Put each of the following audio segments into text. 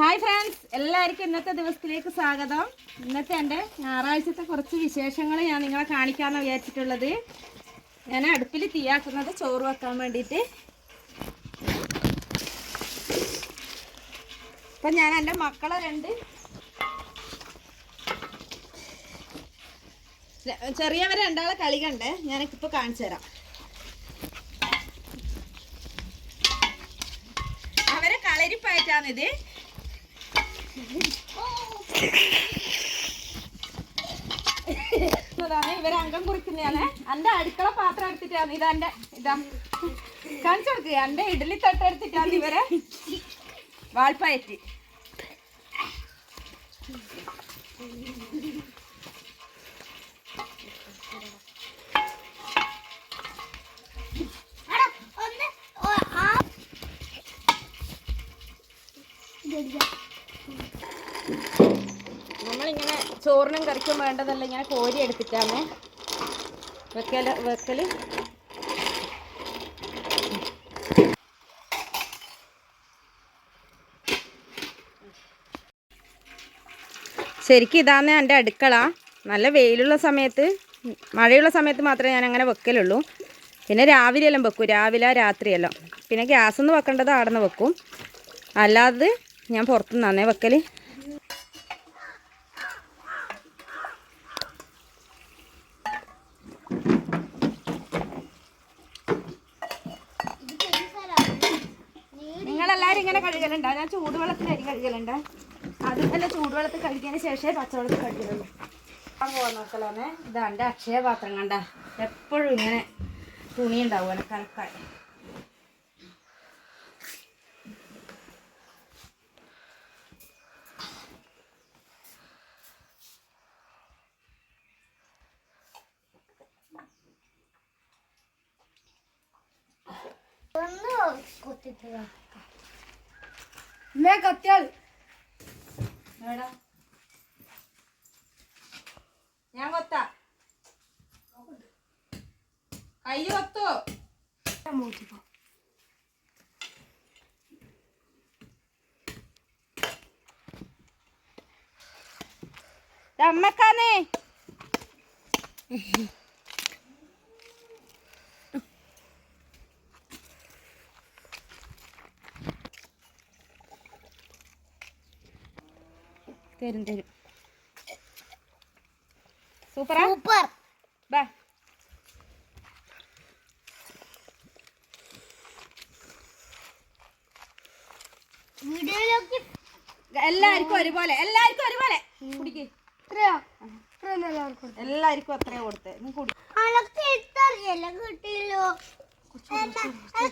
Hi friends എല്ലാവർക്കും ഇന്നത്തെ ദിവസത്തിലേക്ക് സ്വാഗതം. ഇന്നത്തെ എന്റെ ഞായറാഴ്ചത്തെ കുറച്ച് വിശേഷങ്ങൾ ഞാൻ നിങ്ങളെ കാണിക്കാമെന്ന് വിചാരിച്ചിട്ടുള്ളത്. ഞാൻ അടുപ്പിൽ തീയാക്കുന്നത് ചോറ് വെക്കാൻ വേണ്ടിയിട്ട്. ഇപ്പം ഞാൻ എന്റെ മക്കളെ രണ്ട് ചെറിയവർ രണ്ടാളെ കളി കണ്ടേ ഞാനിപ്പോൾ കാണിച്ചു തരാം. അവരെ കളരിപ്പയറ്റാണിത്. ഇതാണ് ഇവരെ അംഗം കുറിക്കുന്നതാണ്. എന്റെ അടുക്കള പാത്രം എടുത്തിട്ടാണ് ഇതാ എന്റെ ഇതാ. കാണിച്ചു കൊടുക്കുക എന്റെ ഇഡലി തട്ട എടുത്തിട്ടാണ് ഇവരെ വാൾപ്പയറ്റ് ചോറിനും കറിക്കും വേണ്ടതല്ല ഇങ്ങനെ കോരി എടുത്തിട്ടാണ്. വെക്കൽ. വെക്കൽ ശരിക്കും ഇതാണ് എന്റെ അടുക്കള. നല്ല വെയിലുള്ള സമയത്ത് മഴയുള്ള സമയത്ത് മാത്രമേ ഞാൻ അങ്ങനെ വെക്കലുള്ളൂ. പിന്നെ രാവിലെ എല്ലാം വെക്കും രാവിലെ രാത്രിയെല്ലാം. പിന്നെ ഗ്യാസ് ഒന്ന് വെക്കേണ്ടത് അവിടെ നിന്ന് വെക്കും. അല്ലാതെ ഞാൻ പുറത്തുനിന്നാണേ വെക്കൽ നിങ്ങളെല്ലാവരും ഇങ്ങനെ കഴുകലുണ്ടോ ഞാൻ ചൂടുവെള്ളത്തിൽ അരി കഴുകലുണ്ട്. അത് ചൂടുവെള്ളത്തിൽ കഴുകിയതിന് ശേഷമേ പച്ചവെള്ളത്തിൽ കഴിക്കുന്നുള്ളൂ ഞാൻ പോകാൻ നോക്കലാന്നേ ഇതാ എന്റെ അക്ഷയ പാത്രം കണ്ട. എപ്പോഴും ഇങ്ങനെ തുണി ഉണ്ടാവുമല്ലോ കലക്കാൻ കത്തിയാൾ എവിടാ? ഞാൻ കൊത്താ കയ്യിൽ കൊത്തോ അമ്മക്കാന്നേ തരും തരും. സൂപ്പറാ? സൂപ്പർ. ബാ. എല്ലാവർക്കും ഒരുപോലെ എല്ലാവർക്കും ഒരുപോലെ. കുടിക്ക്. എല്ലാവർക്കും അത്രേ കൊടുത്ത്.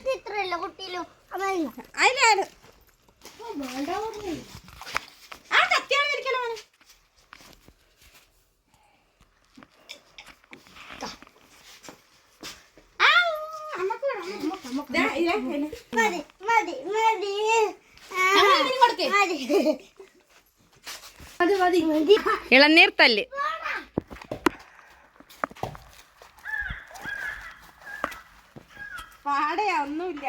കിട്ടിയല്ലോ കിട്ടിയല്ലോ അതിലാണ് ഇളനീർ തല്ല്. പാടയാ ഒന്നുമില്ല.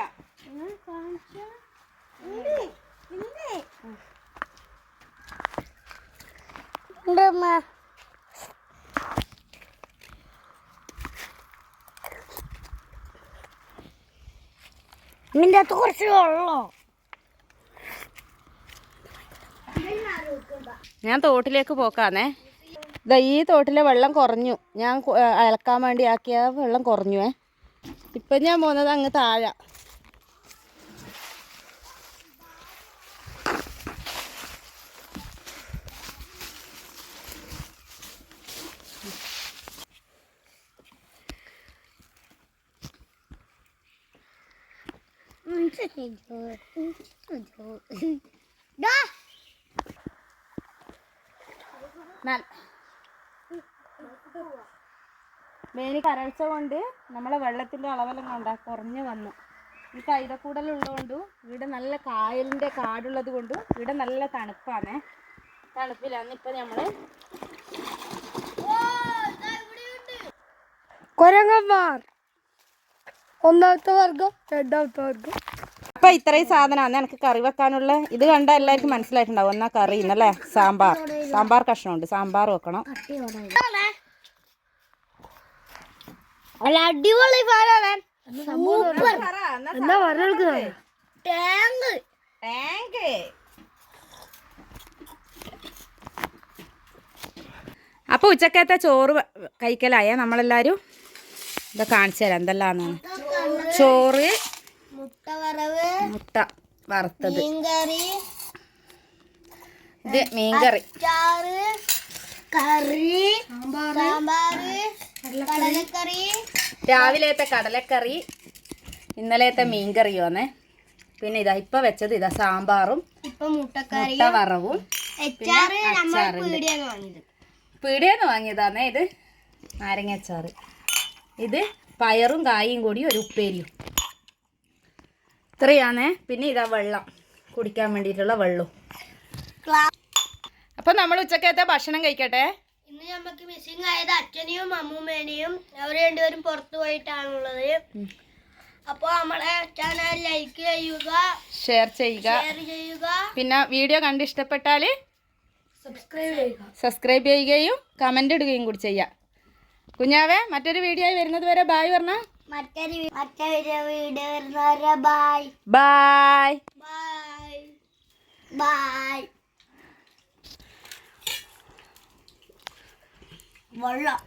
നിന്റെ കുറച്ച് വെള്ളോ? ഞാൻ തോട്ടിലേക്ക് പോക്കാന്നേ. ഇതാ ഈ തോട്ടിലെ വെള്ളം കുറഞ്ഞു. ഞാൻ അലക്കാൻ വേണ്ടി ആക്കിയ വെള്ളം കുറഞ്ഞു ഏ. ഇപ്പം ഞാൻ പോകുന്നത് അങ്ങ് താഴെ. നാൽ- വേനൽ കരൾച്ച കൊണ്ട് നമ്മളെ വെള്ളത്തിന്റെ അളവെല്ലാം കൊണ്ടാ കുറഞ്ഞു വന്നു. ഈ കൈതക്കൂടലുള്ളതുകൊണ്ട് ഇവിടെ നല്ല കായലിന്റെ കാടുള്ളത് കൊണ്ടും ഇവിടെ നല്ല തണുപ്പാണ്. തണുപ്പിലാണ് ഇപ്പം നമ്മൾ കൊരങ്ങന്മാർ. ഒന്നാമത്തെ വർഗം രണ്ടാമത്തെ വർഗം. അപ്പം ഇത്രയും സാധനമാണ് എനിക്ക് കറി വെക്കാനുള്ള ഇത് കണ്ട എല്ലാവർക്കും മനസ്സിലായിട്ടുണ്ടാവും. എന്നാ കറി ഇന്നല്ലേ സാമ്പാർ. സാമ്പാർ കഷ്ണമുണ്ട്. സാമ്പാർ വെക്കണം. അടിപൊളി അപ്പൊ ഉച്ചക്കത്തെ ചോറ് കഴിക്കലായ നമ്മളെല്ലാരും? ഇത് കാണിച്ചു തരാം. എന്തെല്ലാന്ന്. ചോറ് മുട്ട വറവ് മുട്ട വറുത്തത്. മീൻകറി ഇത് മീൻകറി. കറി സാമ്പാറ് കടലക്കറി. രാവിലത്തെ കടലക്കറി ഇന്നലത്തെ മീൻകറിയുമാണ് പിന്നെ ഇതാ ഇപ്പൊ വെച്ചത് ഇതാ സാമ്പാറും ഇപ്പൊ മുട്ട വറവും അച്ചാറ് നമ്മൾ അച്ചാറുണ്ട്. പീടിയാണ് വാങ്ങിയത്. പീടിയെന്ന് വാങ്ങിയതാന്നേ ഇത്. നാരങ്ങ അച്ചാറ്. ഇത് പയറും കായും കൂടി ഒരു ഉപ്പേരിയും. ഇത്രയാണേ. പിന്നെ ഇതാ വെള്ളം. കുടിക്കാൻ വേണ്ടിയിട്ടുള്ള വെള്ളം. അപ്പം നമ്മൾ ഉച്ചക്കത്തെ ഭക്ഷണം കഴിക്കട്ടെ? ഇന്ന് നമുക്ക് മിസ്സിംഗ് ആയത് അച്ഛനെയും അമ്മൂമ്മേനെയും അവർ രണ്ടുപേരും പുറത്തു പോയിട്ടാണുള്ളത്. അപ്പോൾ നമ്മളെ ചാനൽ ലൈക്ക് ചെയ്യുക ഷെയർ ചെയ്യുക. ഷെയർ ചെയ്യുക. പിന്നെ വീഡിയോ കണ്ട് ഇഷ്ടപ്പെട്ടാൽ സബ്സ്ക്രൈബ് ചെയ്യുക. സബ്സ്ക്രൈബ് ചെയ്യുകയും കമന്റ് ഇടുകയും കൂടി ചെയ്യാം. കുഞ്ഞാവേ മറ്റൊരു വീഡിയോ ആയി വരുന്നത് വരെ ബായ് പറഞ്ഞ. മറ്റൊരു മറ്റൊരു വീഡിയോ വരുന്നവരെ ബൈ ബായ് ബൈ ബൈ വെള്ളം.